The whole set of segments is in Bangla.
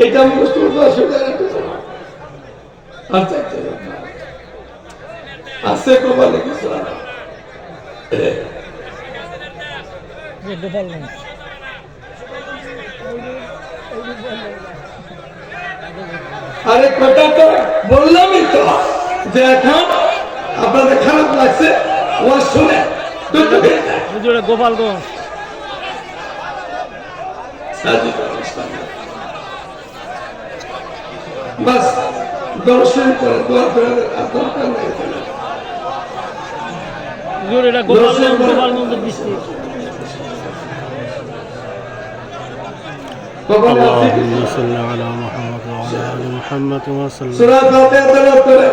এটা করতে অসুবিধা আচ্ছা আচ্ছা আছে কপালে কিছু আরে কথা তো বললামই তো যে এখন আপনাদের খারাপ লাগছে ও শুনে। গোপালগঞ্জ। বাস দর্শন করে দোয়া করে আর দরকার নেই হুজুর এটা গোপালগঞ্জ গোপালগঞ্জের ডিস্ট্রিক্ট কপালে আছে কি? اللهم صل على محمد وعلى ال محمد وسلم সূরা ফাতিহা তেলাওয়াত করে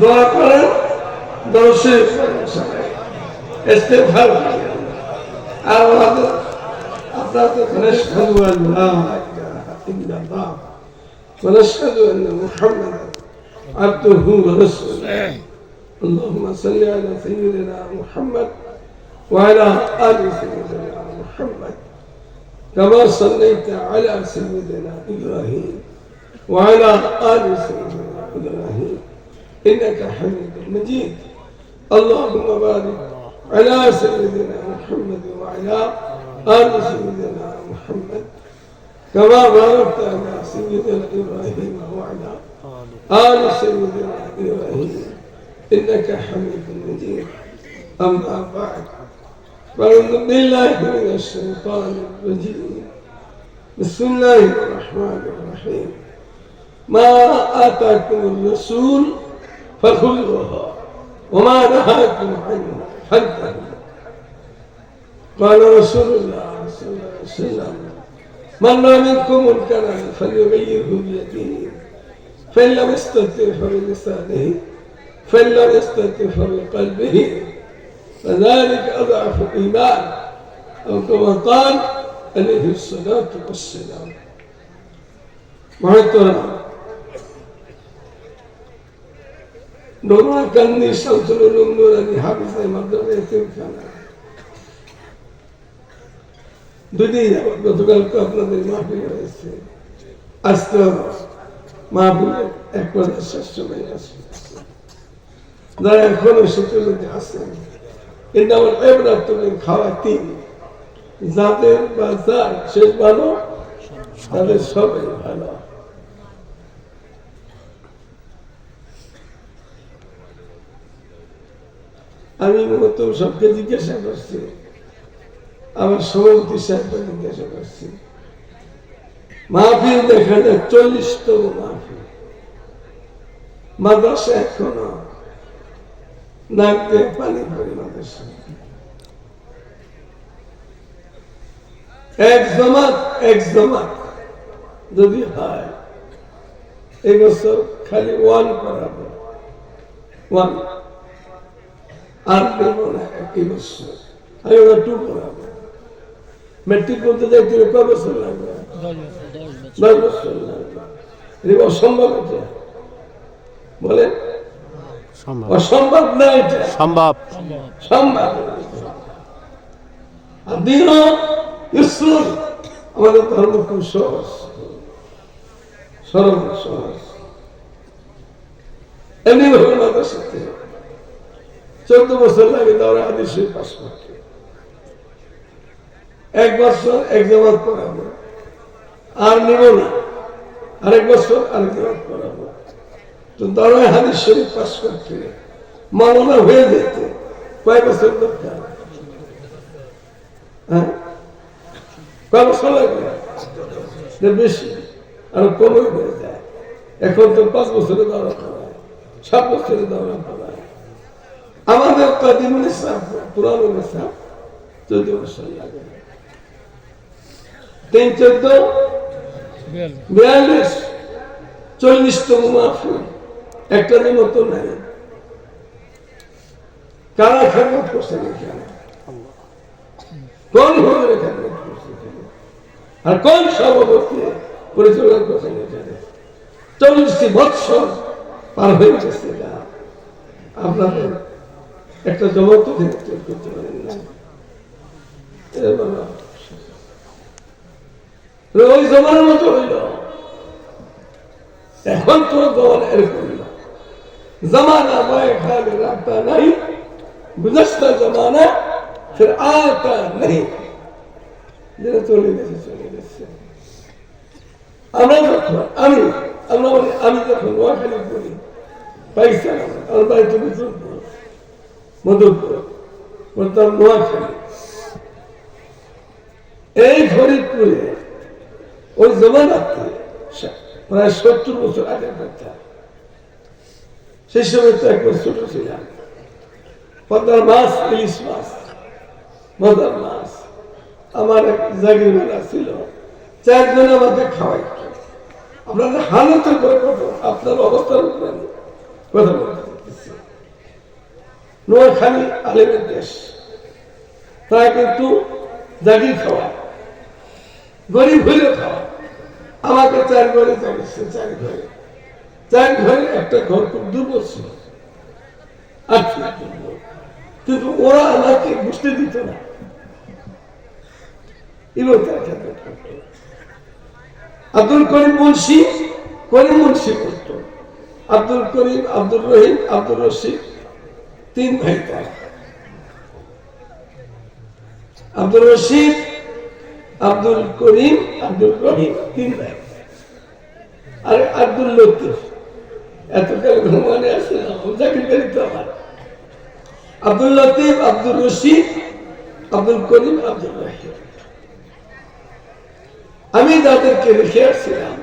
দোয়া করেন দর্শক ইস্তেগফার করেন আর আমাদের আপনার তো نشهد أن لا إله إلا الله ونشهد أن محمدا عبده ورسوله اللهم صل على سيدنا محمد وعلى آل سيدنا محمد كما صليت على سيدنا إبراهيم وعلى آل سيدنا إبراهيم إنك حميد مجيد. اللهم بارك على سيدنا محمد وعلى آل سيدنا محمد. كما باركت على سيدنا إبراهيم وعلى آل سيدنا إبراهيم. إنك حميد مجيد. أما بعد فأعوذ بالله من الشيطان الرجيم. بسم الله الرحمن الرحيم. ما آتاكم الرسول فخذوه وما نهاكم عنه فانتهوا قال رسول الله صلى الله عليه وسلم من رأى منكم منكرا فليغيره بيده فإن لم يستطع فبلسانه فإن لم يستطع فبقلبه فذلك أضعف الإيمان أو كما قال عليه الصلاة والسلام. محترم নোরা কান্দি শামসুল উলুম নুরানি হাফিজে মাদ্রাসা এতিমখানা দুদিন গতকালকে আপনাদের হয়েছে মাহফিলের এক পর্যায়ে শেষ সময় আছে যারা এখনও সুচলিত আছেন এটা আমার তুমি খাওয়াতি যাদের বা যার শেষ ভালো তাদের সবাই ভালো আমি মূলত সবকে জিজ্ঞাসা করছি। আমার সভাপতি সাহেবকে জিজ্ঞাসা করছি। মাহফিল দেখা যায় চল্লিশতম মাহফিল। মাদ্রাসা এখনও নাক দিয়ে পানি পড়ে মাদ্রাসা। এক জমাত এক জমাত যদি হয়, এই বছর খালি ওয়ান করাবো। ওয়ান। আর একই বছর। আমি ওরা টু করাবো মেট্রিক করতে যাইতে কয় বছর লাগবে? দশ বছর লাগবে। অসম্ভব এটা? বলে? অসম্ভব না এটা? সম্ভব। সম্ভব। সম্ভব দিন ইসলাম আমাদের ধর্ম খুব সহজ। সরল সহজ। এমনি ভাবে মাদ্রাসাতে। চোদ্দ বছর লাগে দৌড়ে আদেশ পাস করতে। এক বছর, এক জামাত পড়াবো। আর নিব না। আরেক বছর, আরেক জামাত পড়াবো। তো দৌড়ায় হাদিস শরীফ পাস করতে। মামলা হয়ে যেতে। কয় বছর দরকার? হ্যাঁ? কয় বছর লাগবে? বেশি। আরও কমে হয়ে যায়। এখন তো পাঁচ বছরে দৌড়া করায় সাত বছরে দৌড়া করায় আমাদের কাদিমুল ইসলাম চোদ্দ বছর লাগে। তিন চোদ্দ, বিয়াল্লিশ, চল্লিশতম মাহফিল, একটা দিন মতো নাই। কারা খেদমত করছেন এখানে? কোন হুজুরে খেদমত করছে এখানে? আর কোন সভাপতি পরিচালনা করছেন এখানে? চল্লিশটি বৎসর পার হয়ে গেছে আপনাদের একটা জমাত তো ওই জমার মতো হইল। এখন তো জমানা এরকম না। জমানা মায় খালে রাখতা নাই। গুজস্তা জমানা ফির আতা নেই। চলে গেছে চলে গেছে। আমরা যখন, আমি আমরা আমি যখন নোয়াখালী বলি পাকিস্তান আমার বাড়িতে বুঝব এই ফরিদপুরে, ওই জমানাতে প্রায় সত্তর বছর সেই সময় তো একবার ছোট ছিলাম। ইলিশ আমার এক জাগির মেলা ছিল, চারজন আমাকে খাওয়াই আপনাদের হালতের করে কথা, আপনার অবস্থার উপরে কথা বলতে। নোয়াখালী আলেমের দেশ। তারা কিন্তু জাগির খাওয়া, গরিব হইলে খাওয়া। আমাকে চার ঘরে জাগিয়েছে চার ঘরে। চার ঘরে একটা ঘর খুব দুর্বল ছিল কিন্তু ওরা আমাকে বুঝতে দিত না। আব্দুল করিম মুন্সি করিম মুন্সি করত। আব্দুল করিম আব্দুল রহিম আব্দুল রশিদ। তিন ভাই তার আব্দুল রশিদ, আব্দুল করিম, আব্দুল রহিম তিন ভাই আর আব্দুল লতিফ, এতকাল ভ্রমণে আসে আমার। আব্দুল লতিফ, আব্দুল রশিদ, আব্দুল করিম, আব্দুল রহিম। আমি যাদেরকে রেখে আসছিলাম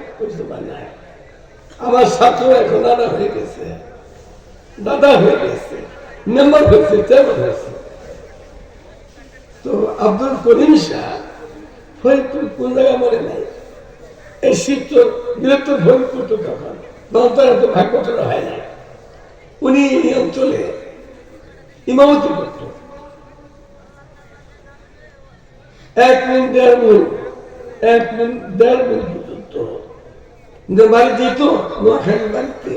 আমার ছাত্র এখন দাদা হয়ে গেছে, দাদা হয়ে গেছে। মেম্বার হয়েছে চেয়ারম্যান হয়েছে তো আব্দুল করিম শাহ ফরিদপুর কোন জায়গা মনে নাই? এই শীত বৃহত্তর ফরিদপুর তো তখন। তখন তার এত ভাগ বছর হয় না উনি এই অঞ্চলে ইমামতি করত। এক মিন দেড় মিন এক মিন দেড় মিন পর্যন্ত। যে বাড়ি দিত নোয়াখালী বাড়িতে,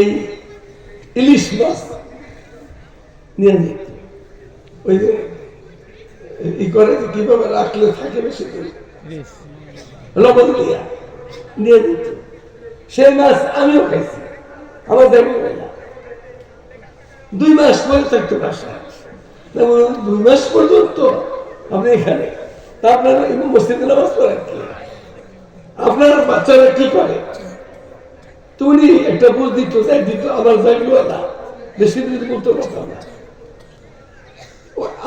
এই ইলিশ মাছ নিয়ে যেত ওই যে ই করে যে কীভাবে রাখলে থাকে বেশি লবণ দিয়া নিয়ে দিত সেই মাছ আমিও খাইছি আমার দেখো দুই মাস পরে থাকতো যেমন দুই মাস পর্যন্ত আপনি এখানে। তা আপনারা এই মসজিদে নামাজ পড়েন কি? আপনারা বাচ্চারা কি করে? তো উনি একটা বুঝ দিত যাই দিত আবার যাইলো না বেশি দিন বলতে পারতাম না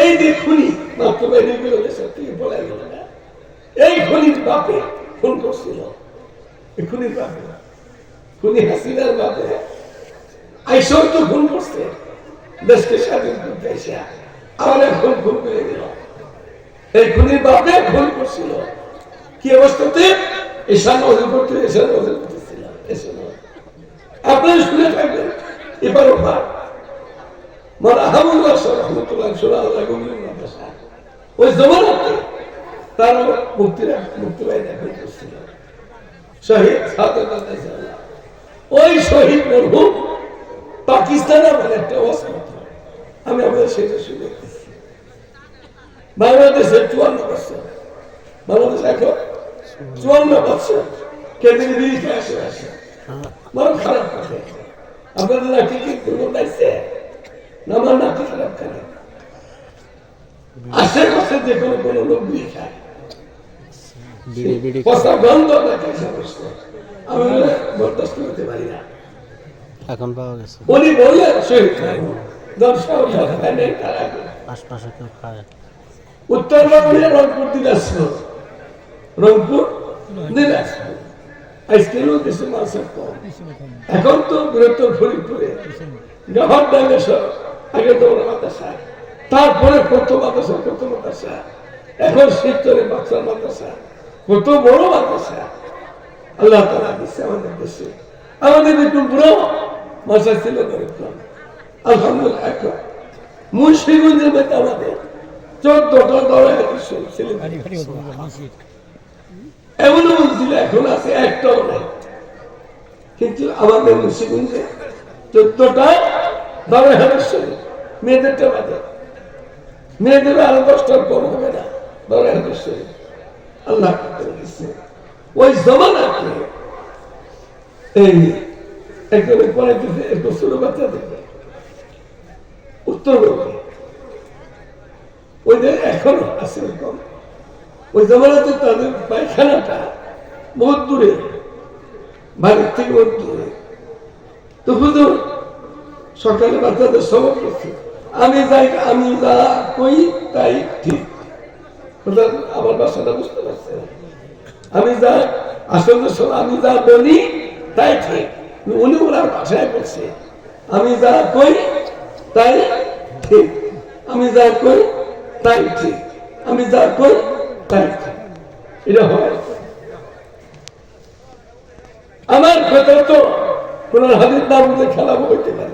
এই যে খুনি গেল এই খুনির বাপে খুন করছিল। খুনির বাপে খুনি হাসিনার বাপে। আইসর তো খুন করছে। দেশকে স্বাধীন করতে এসে আবার এখন খুন করে দিল। এই খুনির বাপে খুন করছিল। কি অবস্থাতে? ঈশান ওজন করতে, ঈশান ওজন করতেছিল। আপনারা শুনে থাকবেন, এবার ওপার মানে মাদ্রাসা ওই জমানাতে তার মুক্তিরা মুক্তি পাই দেখা শহীদ ওই শহীদ মরহুম পাকিস্তানে আমার একটা অবস্থা আমি আমাদের সেটা শুনে বাংলাদেশে চুয়ান্ন বছর। বাংলাদেশ এখন চুয়ান্ন বছর। কেন্দ্রে বিরিখে আসে আসে। বড় খারাপ কথা আপনাদের নাকি কি কোনো লাগছে? না, আমার নাকি খারাপ করে। আশেপাশে যে কোনো কোনো লোক বিড়ি খায় দর্শক নেই তার আগে আশপাশে কেউ খায়? রংপুর দিনাজপুর রংপুর দিনাজপুর আজকেও এখন তো বৃহত্তর ফরিদপুরে। গাভার ডাঙ্গে সব। আগে তো ওরা মাদ্রাসা তারপরে কত মাদ্রাসা কত মাদ্রাসা? এখন শিবচরে বাচ্চার মাদ্রাসা, কত বড় মাদ্রাসা? আল্লাহ তালা দিচ্ছে আমাদের দেশে। আমাদের একটু বুড়ো মাসা ছিল আলহামদুলিল্লাহ, এখন মুন্সিগঞ্জের মধ্যে আমাদের। চোদ্দটা ছিলেন এমন ছিল, এখন আছে একটাও নাই। কিন্তু আমাদের মুন্সিগঞ্জে চোদ্দটা দলে হাজার মেয়েদেরটা বাদে। মেয়েদের আরও দশটার কম হবে না। আল্লাহ ওই এই ছোট বাচ্চা দেখবে। ওই যে এখনও আছে ওই জমানাতে তাদের পায়খানাটা বহুত দূরে, বাড়ির থেকে বহুত দূরে। তো হুজুর, সকালে বাচ্চাদের সবক করছে। আমি যাই, আমি যা কই তাই ঠিক। আমার বাসাটা বুঝতে পারছে আমি যা আসলে আমি যা বলি তাই ঠিক। উনি ওনার ভাষায় বলছে, আমি যা কই তাই ঠিক। আমি যা কই তাই ঠিক। আমি যা কই তাই ঠিক। এটা হয়। আমার কথা তো কোন না বুঝে খেলা বলতে পারে।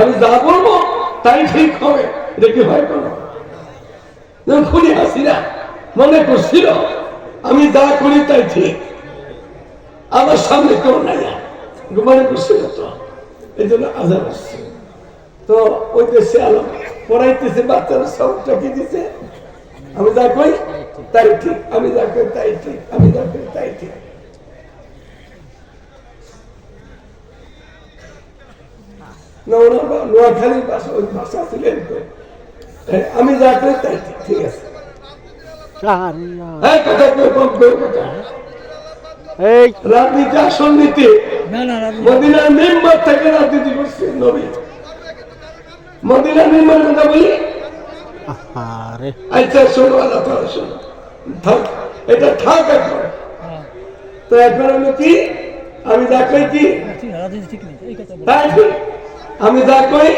আমি যা বলব তাই ঠিক হবে। এটা কি হয় খুনি হাসিনা, মনে করছিল, আমি যা করি তাই ঠিক। আমার সামনে কেউ নাই। মনে করছিল তো এই জন্য আজাদ আসছে। তো ওই দেশে আলো পড়াইতেছে, বাচ্চারা সবটা কি দিছে? আমি যা কই তাই ঠিক, আমি যা কই তাই ঠিক, আমি যা কই তাই ঠিক। না ওনার বা- নোয়াখালীর ভাষা ওই ভাষা ছিলেন তো হ্যাঁ, আমি যা কই তাই ঠিক ঠিক আছে। হ্যাঁ রাজনীতি আসল নীতি। মদিনার মেম্বার থেকে রাজনীতি করছে নবী। মদিনার মেম্বার কথা বলি? আচ্ছা শোনো আল্লাহ শোনো। থাক এটা থাক এখন। তো এখন হলো কি? আমি যা কই কি? রাজনীতি ঠিক নেই আমি যা কই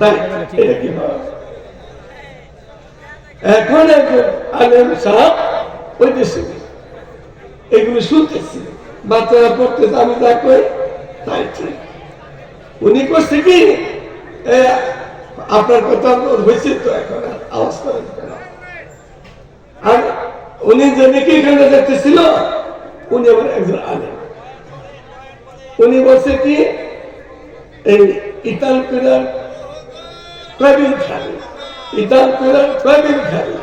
তাই। এটা কি এখন আলেম সাহেব ওই দেশে এগুলো শুনতেছি, বাচ্চারা পড়তেছে, আমি যা কই তাই ঠিক। উনি করছে কি আপনার কথা হয়েছে তো এখন করেন আর উনি যে নাকি এখানে দেখতেছিল, উনি আবার একজন আলেম। উনি বলছে কি, এই ইতাল পিলার কয়দিন খাবে ইতাল পিলার কয়দিন খাবে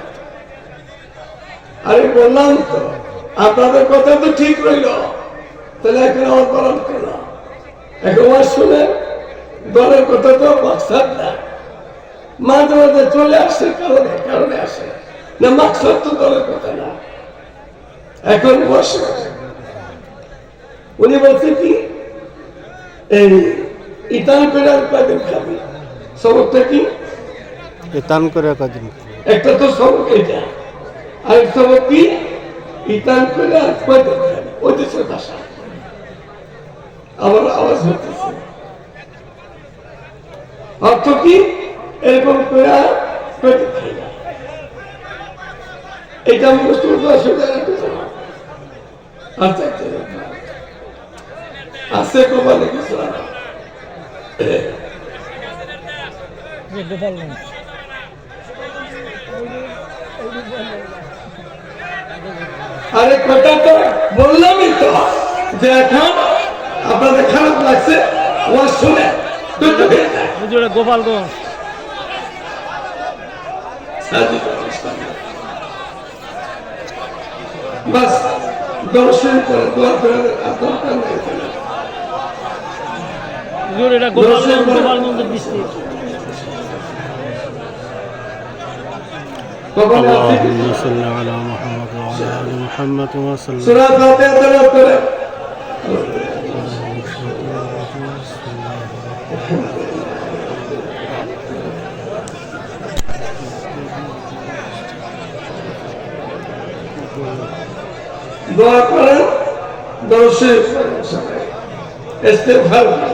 আরে বললাম তো, আপনাদের কথা তো ঠিক রইল। তাহলে এখন আমার বলার কেন এখন আমার শুনে দলের কথা তো মাকসাদ না। মাঝে মাঝে চলে আসে, কারণে কারণে আসে। না, মাকসাদ তো দলের কথা না। এখন বসে। উনি বলছে কি? এই ইতাল পেড়ার কয়দিন খাবি? সবকটা কি? এতান করে কদিন একটা তো সবক এটা। আর সবক কি? ইতাল পেড়ার কয়দিন খাবি? ওই দেশের ভাষা। আবার আওয়াজ হতেছে অর্থ কি? এরকম পেড়া কয়দিন খাবি? এটা আমি বুঝতে পারব অসুবিধা আচ্ছা আচ্ছা আছে কোমালে কিছু গোপালগঞ্জ আরে কথা তো বললামই তো। যে এখন আপনাদের খারাপ লাগছে ও শুনে গোপালগঞ্জ। বাস দর্শন করে দোয়া করে দরকার নেই। হুজুর এটা গোপালগঞ্জ গোপালগঞ্জের ডিস্ট্রিক্ট কপালে আছে কি? اللهم صل على محمد وعلى ال محمد وسلم সূরা ফাতিহা তেলাওয়াত করে দোয়া করেন দর্শক করেন সবাই ইস্তেগফার করেন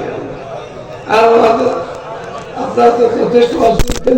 আর আপনারা তো যথেষ্ট অসুবিধা